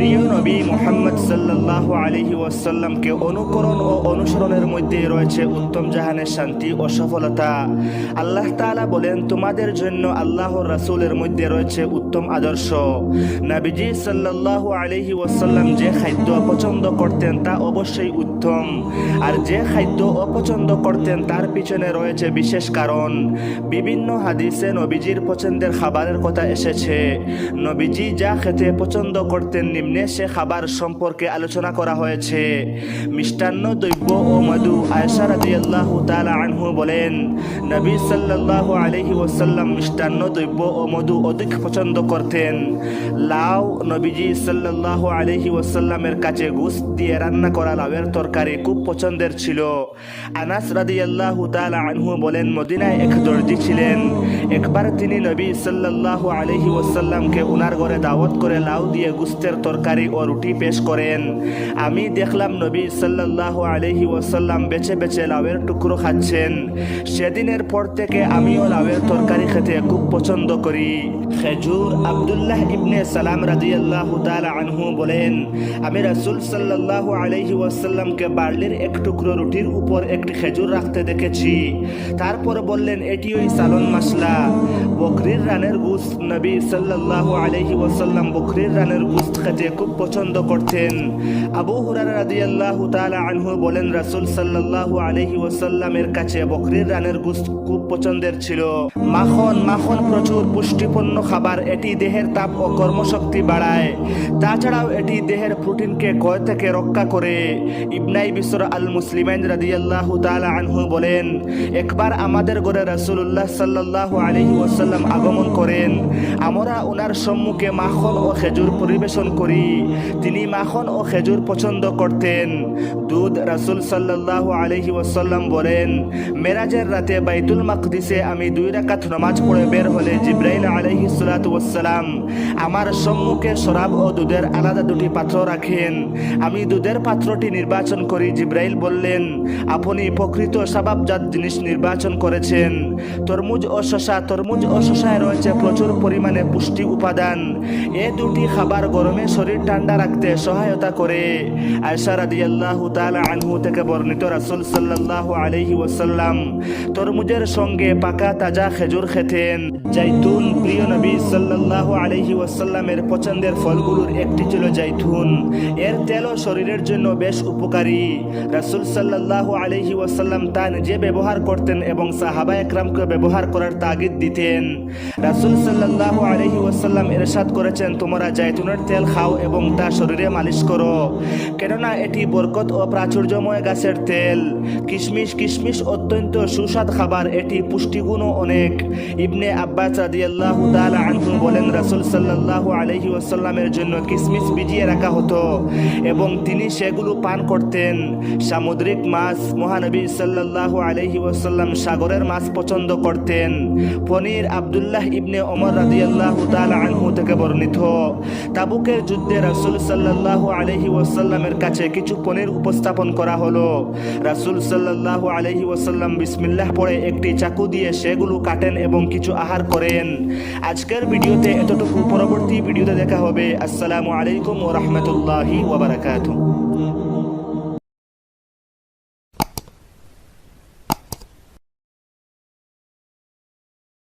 প্রিয় নবী মোহাম্মদ সাল্লাহ আলহি ওয়াসাল্লামকে অনুকরণ ও অনুসরণের মধ্যে রয়েছে উত্তম জাহানের শান্তি ও সফলতা। আল্লাহ তাআলা বলেন, তোমাদের জন্য আল্লাহর রাসূলের মধ্যে রয়েছে উত্তম আদর্শ। নবীজি সাল্লাহ আলহি ওয়াসাল্লাম যে খাদ্য পছন্দ করতেন তা অবশ্যই উত্তম। আর যে খাদ্য অপছন্দ করতেন তার পিছনে রয়েছে বিশেষ কারণ। বিভিন্ন হাদিসে নবীজির পছন্দের খাবারের কথা এসেছে। নবীজি যা খেতে পছন্দ করতেন নিম্নে সে খাবার সম্পর্কে আলোচনা করা হয়েছে। মিষ্টান্ন দ্রব্য ও মধু আয়সা রাদিয়াল্লাহু তাআলা আনহু বলেন, নবী সাল্লাল্লাহু আলাইহি ওয়াসাল্লাম মিষ্টান্ন দ্রব্য ও মধু অধিক পছন্দ করতেন। লাউ নবীজি সাল্লাল্লাহু আলাইহি ওসাল্লামের কাছে গুস দিয়ে রান্না করা লাউয়ের তরকারি খুব পছন্দের ছিল। আনাস রাদিয়াল্লাহু তাআলা আনহু বলেন, মদিনায় এক দর্জি ছিলেন। একবার তিনি নবী সাল্লাল্লাহু আলাইহি ওসাল্লামকে উনার ঘরে দাওয়াত করে লাউ দিয়ে গুস্তের তরকারি ও রুটি পেশ করেন। আমি দেখলাম নবী সাল্লাল্লাহু আলাইহি ওয়াসাল্লাম বেছে বেছে লাউয়ের টুকরো খাচ্ছেন। সেদিনের পর থেকে আমিও লাউয়ের তরকারি খেতে খুব পছন্দ করি। খেজুর আব্দুল্লাহ ইবনে সালাম রাদিয়াল্লাহু তাআলা আনহু বলেন, আমি রাসূল সাল্লাল্লাহু আলাইহি ওয়াসাল্লামকে বার্লির এক টুকরো রুটির উপর একটি খেজুর রাখতে দেখেছি। তারপর বললেন, এটি ওই সালন মাসলা বকরির রানের গুস নবী সাল্লাল্লাহু আলাইহি ওয়াসাল্লাম বকরির রানের গুস্ত খেতে খুব পছন্দ করতেন। আবু আনহু বলেন, রাসূল সাল্লাল্লাহু আলাইহি ওয়াসাল্লামের কাছে বকরির রানের গুস্ত খুব পছন্দের ছিল। মাখন মাখন প্রচুর পুষ্টিপূর্ণ খাবার, এটি দেহের তাপ ও কর্মশক্তি বাড়ায়। তাছাড়াও এটি দেহের প্রোটিনকে ক্ষয় থেকে রক্ষা করে। ইবনাই বিসর আল মুসলিমাইন রাদিয়াল্লাহু তাআলা আনহু বলেন, একবার আমাদের ঘরে রাসূলুল্লাহ সাল্লাল্লাহু আলাইহি ওয়াসাল্লাম আগমন করেন। আমরা ওনার সম্মুখে মাখন ও খেজুর পরিবেশন করি। তিনি মাখন ও খেজুর পছন্দ করতেন। দুধ রাসূল সাল্লাল্লাহু আলাইহি ওয়াসাল্লাম বলেন, মেরাজের রাতে বাইতুল মাকদিসে আমি দুই রাকাত নামাজ পড়ে বের হলে জিব্রাইল আলাইহি সালাতু আমার সম্মুখে শরাব ও দুধের আলাদা দুটি পাত্র রাখেন। আমি দুধের পাত্রটি নির্বাচন করি। জিব্রাইল বললেন, আপনি প্রকৃত স্বভাবজাত জিনিস নির্বাচন করেছেন। তরমুজ ও শশা তরমুজ ও শশায় রয়েছে প্রচুর পরিমাণে পুষ্টি উপাদান। এ দুটি খাবার গরমে শরীর ঠান্ডা রাখতে সহায়তা করে। আয়সা রাদিয়াল্লাহু তাআলা আনহু থেকে বর্ণিত রাসূল সাল্লাল্লাহু আলাইহি ওয়াসাল্লাম তরমুজের সঙ্গে পাকা তাজা খেজুর খেতেন। জাইতুন প্রিয় নবী সাল্লাল্লাহু আলাইহি ওয়াসাল্লামের পছন্দের ফলগুলোর একটি ছিল জাইতুন। এর তেলও শরীরের জন্য বেশ উপকারী। রাসূল সাল্লাল্লাহু আলাইহি ওয়াসাল্লাম তা নিজে ব্যবহার করতেন এবং সাহাবা একরামকে ব্যবহার করার তাগিদ দিতেন। রাসূল সাল্লাল্লাহু আলাইহি ওয়াসাল্লাম ইরশাদ করেছেন, তোমরা জাইতুনের তেল খাও এবং তা শরীরে মালিশ করো। কেননা এটি বরকত ও প্রাচুর্যময় গাছের তেল। কিশমিশ কিশমিশ অত্যন্ত সুস্বাদ খাবার, এটি পুষ্টিগুণও অনেক। ইবনে আব্বাস রাদিয়াল্লাহু তাআলা আনহু বলেন, রাসূল সাল্লাল্লাহু আলাইহি ওয়াসাল্লামের জন্য কিশমিশ ভিজিয়ে রাখা হতো এবং তিনি সেগুলো পান করতেন। সামুদ্রিক মাছ মহানবী সাল্লাল্লাহু আলাইহি ওয়াসাল্লাম সাগরের মাছ পছন্দ করতেন। পনির আব্দুল্লাহ ইবনে ওমর রাদিয়াল্লাহু তাআলা আনহু থেকে বর্ণিত। তাবুকের যুদ্ধে রাসূল সাল্লাল্লাহু আলাইহি ওয়াসাল্লামের কাছে কিছু পনির উপস্থাপন করা হলো। রাসূল সাল্লাল্লাহু আলাইহি ওয়াসাল্লাম বিসমিল্লাহ পড়ে একটি চাকু দিয়ে সেগুলো কাটেন এবং কিছু আহার করেন। আজকের ভিডিওতে এতটুকু পরবর্তী ভিডিওতে দেখা হবে। আসসালামু আলাইকুম ও রহমতুল্লাহি ওয়া বারাকাতুহু।